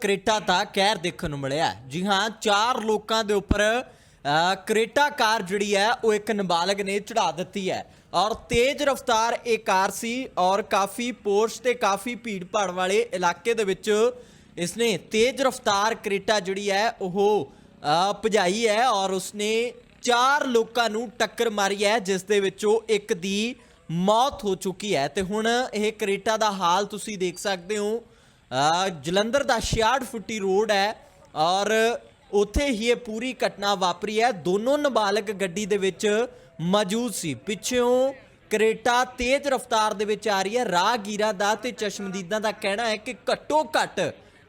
Creta ਦਾ ਕਹਿਰ ਦੇਖਣ ਨੂੰ ਮਿਲਿਆ ਜੀ ਹਾਂ, ਚਾਰ ਲੋਕਾਂ ਦੇ ਉੱਪਰ ਕਰੇਟਾ ਕਾਰ ਜਿਹੜੀ ਹੈ, ਉਹ ਇੱਕ ਨਾਬਾਲਗ ਨੇ ਚੜਾ ਦਿੱਤੀ ਹੈ। ਔਰ ਤੇਜ਼ ਰਫ਼ਤਾਰ ਇਹ ਕਾਰ ਸੀ ਔਰ ਕਾਫੀ ਪੋਰਸ਼ ਤੇ ਕਾਫੀ ਭੀੜ ਭਾੜ ਵਾਲੇ ਇਲਾਕੇ ਦੇ ਵਿੱਚ ਇਸਨੇ ਤੇਜ਼ ਰਫ਼ਤਾਰ ਕਰੇਟਾ ਜਿਹੜੀ ਹੈ, ਉਹ ਭਜਾਈ ਹੈ ਔਰ ਉਸਨੇ ਚਾਰ ਲੋਕਾਂ ਨੂੰ ਟੱਕਰ ਮਾਰੀ ਹੈ, ਜਿਸ ਦੇ ਵਿੱਚੋਂ ਇੱਕ ਦੀ ਮੌਤ ਹੋ ਚੁੱਕੀ ਹੈ। ਤੇ ਹੁਣ ਇਹ ਕਰੇਟਾ ਦਾ ਹਾਲ ਤੁਸੀਂ ਦੇਖ ਸਕਦੇ ਹੋ। ਜਲੰਧਰ ਦਾ 66 ਫੁੱਟੀ ਰੋਡ ਹੈ ਔਰ ਉੱਥੇ ਹੀ ਇਹ ਪੂਰੀ ਘਟਨਾ ਵਾਪਰੀ ਹੈ। ਦੋਨੋਂ ਨਾਬਾਲਗ ਗੱਡੀ ਦੇ ਵਿੱਚ ਮੌਜੂਦ ਸੀ। ਪਿੱਛੋਂ ਕਰੇਟਾ ਤੇਜ਼ ਰਫ਼ਤਾਰ ਦੇ ਵਿੱਚ ਆ ਰਹੀ ਹੈ, ਰਾਹਗੀਰਾਂ ਦਾ ਤੇ ਚਸ਼ਮਦੀਦਾਂ ਦਾ ਕਹਿਣਾ ਹੈ ਕਿ ਘੱਟੋ ਘੱਟ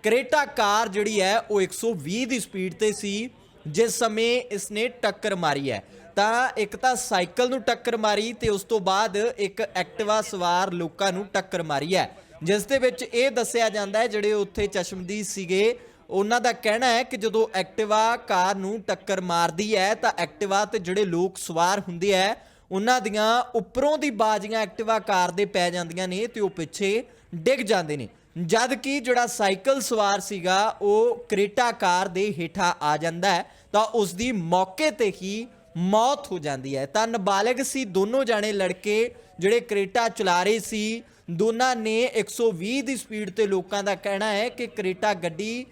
ਕਰੇਟਾ ਕਾਰ ਜਿਹੜੀ ਹੈ, ਉਹ 120 ਦੀ ਸਪੀਡ ਤੇ ਸੀ, ਜਿਸ ਸਮੇਂ ਇਸਨੇ ਟੱਕਰ ਮਾਰੀ ਹੈ। ਤਾਂ ਇੱਕ ਤਾਂ ਸਾਈਕਲ ਨੂੰ ਟੱਕਰ ਮਾਰੀ ਤੇ ਉਸ ਤੋਂ ਬਾਅਦ ਇੱਕ ਐਕਟਿਵਾ ਸਵਾਰ ਲੋਕਾਂ ਨੂੰ ਟੱਕਰ ਮਾਰੀ ਹੈ। ਜਿਸ ਦੇ ਵਿੱਚ ਇਹ ਦੱਸਿਆ ਜਾਂਦਾ ਹੈ, ਜਿਹੜੇ ਉੱਥੇ ਚਸ਼ਮਦੀਦ ਸੀਗੇ, ਉਹਨਾਂ ਦਾ ਕਹਿਣਾ ਹੈ ਕਿ ਜਦੋਂ ਐਕਟਿਵਾ ਕਾਰ ਨੂੰ ਟੱਕਰ ਮਾਰਦੀ ਹੈ, ਤਾਂ ਐਕਟਿਵਾ ਤੇ ਜਿਹੜੇ ਲੋਕ ਸਵਾਰ ਹੁੰਦੇ ਹੈ, ਉਹਨਾਂ ਦੀਆਂ ਉੱਪਰੋਂ ਦੀ ਬਾਜ਼ੀਆਂ ਐਕਟਿਵਾ ਕਾਰ ਦੇ ਪੈ ਜਾਂਦੀਆਂ ਨੇ ਤੇ ਉਹ ਪਿੱਛੇ ਡਿੱਗ ਜਾਂਦੇ ਨੇ। ਜਦ ਕਿ ਜਿਹੜਾ ਸਾਈਕਲ ਸਵਾਰ ਸੀਗਾ, ਉਹ ਕਰੇਟਾ ਕਾਰ ਦੇ ਹੇਠਾਂ ਆ ਜਾਂਦਾ ਹੈ, ਤਾਂ ਉਸ ਦੀ ਮੌਕੇ ਤੇ ਹੀ ਮੌਤ ਹੋ ਜਾਂਦੀ ਹੈ। ਤਾਂ ਨਾਬਾਲਗ ਸੀ ਦੋਨੋਂ ਜਾਣੇ ਲੜਕੇ ਜਿਹੜੇ ਕਰੇਟਾ ਚਲਾ ਰਹੇ ਸੀ। ਦੋਨਾਂ ਨੇ 120 ਦੀ ਸਪੀਡ ਤੇ ਲੋਕਾਂ ਦਾ ਕਹਿਣਾ ਹੈ ਕਿ ਕਰੇਟਾ ਗੱਡੀ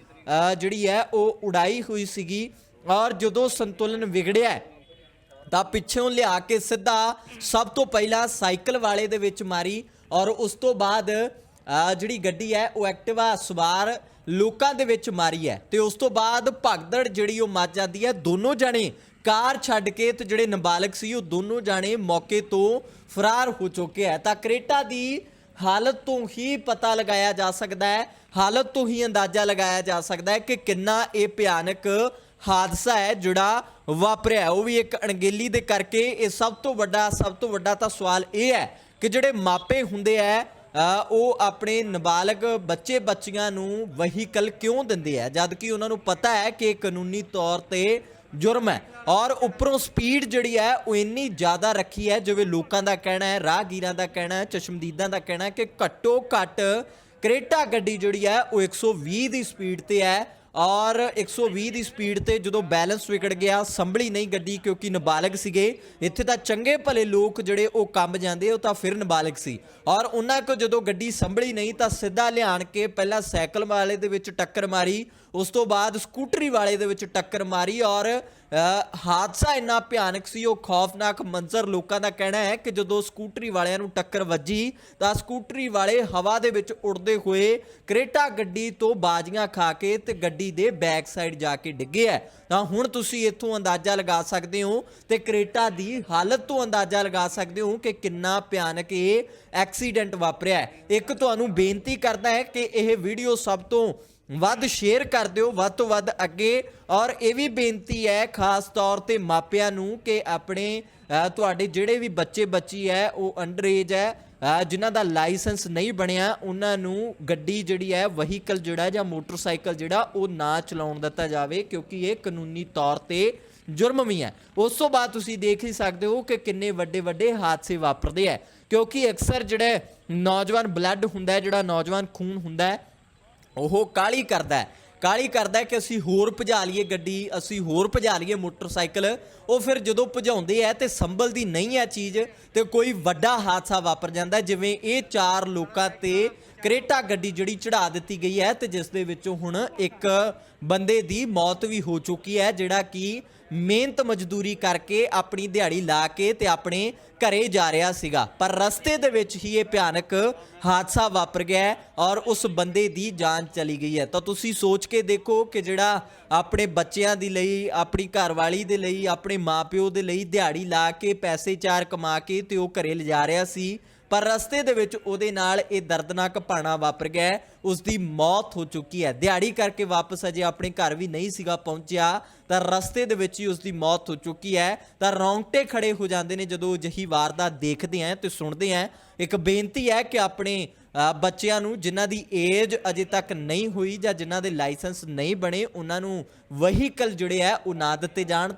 ਜਿਹੜੀ ਹੈ, ਉਹ ਉਡਾਈ ਹੋਈ ਸੀਗੀ ਔਰ ਜਦੋਂ ਸੰਤੁਲਨ ਵਿਗੜਿਆ ਤਾਂ ਪਿੱਛੋਂ ਲਿਆ ਕੇ ਸਿੱਧਾ ਸਭ ਤੋਂ ਪਹਿਲਾਂ ਸਾਈਕਲ ਵਾਲੇ ਦੇ ਵਿੱਚ ਮਾਰੀ ਔਰ ਉਸ ਤੋਂ ਬਾਅਦ ਜਿਹੜੀ ਗੱਡੀ ਹੈ, ਉਹ ਐਕਟਿਵਾ ਸਵਾਰ ਲੋਕਾਂ ਦੇ ਵਿੱਚ ਮਾਰੀ ਹੈ ਤੇ ਉਸ ਤੋਂ ਬਾਅਦ ਭਗਦੜ ਜਿਹੜੀ ਉਹ ਮੱਚ ਜਾਂਦੀ ਹੈ। ਦੋਨੋਂ ਜਾਣੇ ਕਾਰ ਛੱਡ ਕੇ ਤੇ ਜਿਹੜੇ ਨਾਬਾਲਗ ਸੀ, ਉਹ ਦੋਨੋਂ ਜਾਣੇ ਮੌਕੇ ਤੋਂ ਫਰਾਰ ਹੋ ਚੁੱਕੇ ਹੈ। ਤਾਂ ਕਰੇਟਾ ਦੀ ਹਾਲਤ ਤੋਂ ਹੀ ਪਤਾ ਲਗਾਇਆ ਜਾ ਸਕਦਾ ਹੈ, ਹਾਲਤ ਤੋਂ ਹੀ ਅੰਦਾਜ਼ਾ ਲਗਾਇਆ ਜਾ ਸਕਦਾ ਹੈ ਕਿ ਕਿੰਨਾ ਇਹ ਭਿਆਨਕ ਹਾਦਸਾ ਹੈ ਜਿਹੜਾ ਵਾਪਰਿਆ ਉਹ ਵੀ ਇੱਕ ਅਣਗੇਲੀ ਦੇ ਕਰਕੇ ਇਹ ਸਭ ਤੋਂ ਵੱਡਾ, ਸਭ ਤੋਂ ਵੱਡਾ ਤਾਂ ਸਵਾਲ ਇਹ ਹੈ ਕਿ ਜਿਹੜੇ ਮਾਪੇ ਹੁੰਦੇ ਆ ਉਹ ਆਪਣੇ ਨਾਬਾਲਗ ਬੱਚੇ ਬੱਚੀਆਂ ਨੂੰ ਵਹੀਕਲ ਕਿਉਂ ਦਿੰਦੇ ਆ? ਜਦ ਕਿ ਉਹਨਾਂ ਨੂੰ ਪਤਾ ਹੈ ਕਿ ਕਾਨੂੰਨੀ ਤੌਰ ਤੇ ਜੁਰਮ ਹੈ। ਔਰ ਉੱਪਰੋਂ ਸਪੀਡ ਜਿਹੜੀ ਹੈ, ਉਹ ਇੰਨੀ ਜ਼ਿਆਦਾ ਰੱਖੀ ਹੈ, ਜਿਵੇਂ ਲੋਕਾਂ ਦਾ ਕਹਿਣਾ ਹੈ, ਰਾਹਗੀਰਾਂ ਦਾ ਕਹਿਣਾ ਹੈ, ਚਸ਼ਮਦੀਦਾਂ ਦਾ ਕਹਿਣਾ ਹੈ ਕਿ ਘੱਟੋ ਘੱਟ ਕਰੇਟਾ ਗੱਡੀ ਜਿਹੜੀ ਹੈ, ਉਹ 120 ਦੀ ਸਪੀਡ ਤੇ ਹੈ। ਔਰ 120 ਦੀ ਸਪੀਡ ਤੇ ਜਦੋਂ ਬੈਲੈਂਸ ਵਿਗੜ ਗਿਆ, ਸੰਭਲੀ ਨਹੀਂ ਗੱਡੀ ਕਿਉਂਕਿ ਨਾਬਾਲਗ ਸੀਗੇ। ਇੱਥੇ ਤਾਂ ਚੰਗੇ ਭਲੇ ਲੋਕ ਜਿਹੜੇ ਉਹ ਕੰਬ ਜਾਂਦੇ, ਉਹ ਤਾਂ ਫਿਰ ਨਾਬਾਲਗ ਸੀ। ਔਰ ਉਹਨਾਂ ਕੋ ਜਦੋਂ ਗੱਡੀ ਸੰਭਲੀ ਨਹੀਂ ਤਾਂ ਸਿੱਧਾ ਲਿਆਣ ਕੇ ਪਹਿਲਾਂ ਸਾਈਕਲ ਵਾਲੇ ਦੇ ਵਿੱਚ ਟੱਕਰ ਮਾਰੀ, ਉਸ ਤੋਂ ਬਾਅਦ ਸਕੂਟਰੀ ਵਾਲੇ ਦੇ ਵਿੱਚ ਟੱਕਰ ਮਾਰੀ ਔਰ ਹਾਦਸਾ ਇੰਨਾ ਭਿਆਨਕ ਸੀ, ਉਹ ਖੌਫਨਾਕ ਮੰਜ਼ਰ ਲੋਕਾਂ ਦਾ ਕਹਿਣਾ ਹੈ ਕਿ ਜਦੋਂ ਸਕੂਟਰੀ ਵਾਲਿਆਂ ਨੂੰ ਟੱਕਰ ਵੱਜੀ, ਤਾਂ ਸਕੂਟਰੀ ਵਾਲੇ ਹਵਾ ਦੇ ਵਿੱਚ ਉੜਦੇ ਹੋਏ ਕਰੇਟਾ ਗੱਡੀ ਤੋਂ ਬਾਜ਼ੀਆਂ ਖਾ ਕੇ ਤੇ ਗੱਡੀ ਦੇ ਬੈਕ ਸਾਈਡ ਜਾ ਕੇ ਡਿੱਗੇ ਹੈ। ਤਾਂ ਹੁਣ ਤੁਸੀਂ ਇੱਥੋਂ ਅੰਦਾਜ਼ਾ ਲਗਾ ਸਕਦੇ ਹੋ ਤੇ ਕਰੇਟਾ ਦੀ ਹਾਲਤ ਤੋਂ ਅੰਦਾਜ਼ਾ ਲਗਾ ਸਕਦੇ ਹੋ ਕਿ ਕਿੰਨਾ ਭਿਆਨਕ ਇਹ ਐਕਸੀਡੈਂਟ ਵਾਪਰਿਆ ਇੱਕ ਤੁਹਾਨੂੰ ਬੇਨਤੀ ਕਰਦਾ ਹੈ ਕਿ ਇਹ ਵੀਡੀਓ ਸਭ ਤੋਂ ਵੱਧ ਸ਼ੇਅਰ ਕਰ ਦਿਓ ਵੱਧ ਤੋਂ ਵੱਧ ਅੱਗੇ। ਔਰ ਇਹ ਵੀ ਬੇਨਤੀ ਹੈ ਖਾਸ ਤੌਰ ਤੇ ਮਾਪਿਆਂ ਨੂੰ ਕਿ ਆਪਣੇ ਤੁਹਾਡੇ ਜਿਹੜੇ ਵੀ ਬੱਚੇ ਬੱਚੀ ਹੈ ਉਹ ਅੰਡਰ ਏਜ ਹੈ ਅ, ਜਿਨ੍ਹਾਂ ਦਾ ਲਾਇਸੈਂਸ ਨਹੀਂ ਬਣਿਆ ਉਹਨਾਂ ਨੂੰ ਗੱਡੀ ਜਿਹੜੀ ਹੈ ਵਹੀਕਲ ਜਿਹੜਾ ਜਾਂ ਮੋਟਰਸਾਈਕਲ ਜਿਹੜਾ ਉਹ ਨਾ ਚਲਾਉਣ ਦਿੱਤਾ ਜਾਵੇ ਕਿਉਂਕਿ ਇਹ ਕਾਨੂੰਨੀ ਤੌਰ ਤੇ ਜੁਰਮ ਵੀ ਹੈ। ਉਸ ਤੋਂ ਬਾਅਦ ਤੁਸੀਂ ਦੇਖ ਹੀ ਸਕਦੇ ਹੋ ਕਿ ਕਿੰਨੇ ਵੱਡੇ ਵੱਡੇ ਹਾਦਸੇ ਵਾਪਰਦੇ ਹੈ ਕਿਉਂਕਿ ਅਕਸਰ ਜਿਹੜਾ ਨੌਜਵਾਨ ਬਲੱਡ ਹੁੰਦਾ ਜਿਹੜਾ ਨੌਜਵਾਨ ਖੂਨ ਹੁੰਦਾ ਹੈ ਉਹ ਕਾਲੀ ਕਰਦਾ ਹੈ। ਕਾਲੀ ਕਰਦਾ ਕਿ ਅਸੀਂ ਹੋਰ ਭਜਾ ਲਈਏ ਗੱਡੀ, ਅਸੀਂ ਹੋਰ ਭਜਾ ਲਈਏ ਮੋਟਰਸਾਈਕਲ। ਉਹ ਫਿਰ ਜਦੋਂ ਭਜਾਉਂਦੇ ਆ ਤੇ ਸੰਭਲਦੀ ਨਹੀਂ ਹੈ ਚੀਜ਼, ਤੇ ਕੋਈ ਵੱਡਾ ਹਾਦਸਾ ਵਾਪਰ ਜਾਂਦਾ ਜਿਵੇਂ ਇਹ ਚਾਰ ਲੋਕਾਂ ਤੇ ਕਰੇਟਾ ਗੱਡੀ ਜਿਹੜੀ ਚੜਾ ਦਿੱਤੀ ਗਈ ਹੈ ਤੇ ਜਿਸ ਦੇ ਵਿੱਚੋਂ ਹੁਣ ਇੱਕ ਬੰਦੇ ਦੀ ਮੌਤ ਵੀ ਹੋ ਚੁੱਕੀ ਹੈ, ਜਿਹੜਾ ਕਿ ਮਿਹਨਤ ਮਜ਼ਦੂਰੀ ਕਰਕੇ ਆਪਣੀ ਦਿਹਾੜੀ ਲਾ ਕੇ ਤੇ ਆਪਣੇ ਘਰੇ ਜਾ ਰਿਹਾ ਸੀਗਾ। ਪਰ ਰਸਤੇ ਦੇ ਵਿੱਚ ਹੀ ਇਹ ਭਿਆਨਕ ਹਾਦਸਾ ਵਾਪਰ ਗਿਆ ਔਰ ਉਸ ਬੰਦੇ ਦੀ ਜਾਨ ਚਲੀ ਗਈ ਹੈ। ਤਾਂ ਤੁਸੀਂ ਸੋਚ ਕੇ ਦੇਖੋ ਕਿ ਜਿਹੜਾ ਆਪਣੇ ਬੱਚਿਆਂ ਦੇ ਲਈ, ਆਪਣੀ ਘਰਵਾਲੀ ਦੇ ਲਈ, ਆਪਣੇ ਮਾਪਿਓ ਦੇ ਲਈ ਦਿਹਾੜੀ ਲਾ ਕੇ, ਪੈਸੇ ਚਾਰ ਕਮਾ ਕੇ ਤੇ ਉਹ ਘਰੇ ਲਿਜਾ ਰਿਹਾ ਸੀ। ਪਰ ਰਸਤੇ ਦੇ ਵਿੱਚ ਉਹਦੇ ਨਾਲ ਇਹ ਦਰਦਨਾਕ ਭਾਣਾ ਵਾਪਰ ਗਿਆ ਹੈ। ਉਸ ਦੀ ਮੌਤ ਹੋ ਚੁੱਕੀ ਹੈ। ਦਿਹਾੜੀ ਕਰਕੇ ਵਾਪਸ ਅਜੇ ਆਪਣੇ ਘਰ ਵੀ ਨਹੀਂ ਸੀਗਾ ਪਹੁੰਚਿਆ। ਤਾਂ ਰਸਤੇ ਦੇ ਵਿੱਚ ਹੀ ਉਸ ਦੀ ਮੌਤ ਹੋ ਚੁੱਕੀ ਹੈ। ਤਾਂ ਰੌਂਗਟੇ ਖੜੇ ਹੋ ਜਾਂਦੇ ਨੇ ਜਦੋਂ ਅਜਿਹੀ ਵਾਰਦਾਤ ਦੇਖਦੇ ਆਂ ਤੇ ਸੁਣਦੇ ਆਂ ਇੱਕ ਬੇਨਤੀ ਹੈ ਕਿ ਆਪਣੇ ਬੱਚਿਆਂ ਨੂੰ ਜਿਨ੍ਹਾਂ ਦੀ ਏਜ ਅਜੇ ਤੱਕ ਨਹੀਂ ਹੋਈ ਜਾਂ ਜਿਨ੍ਹਾਂ ਦੇ ਲਾਇਸੈਂਸ ਨਹੀਂ ਬਣੇ, ਉਹਨਾਂ ਨੂੰ ਵਹੀਕਲ ਜਿਹੜੇ ਆ ਉਹ ਨਾ ਦਿੱਤੇ ਜਾਣ।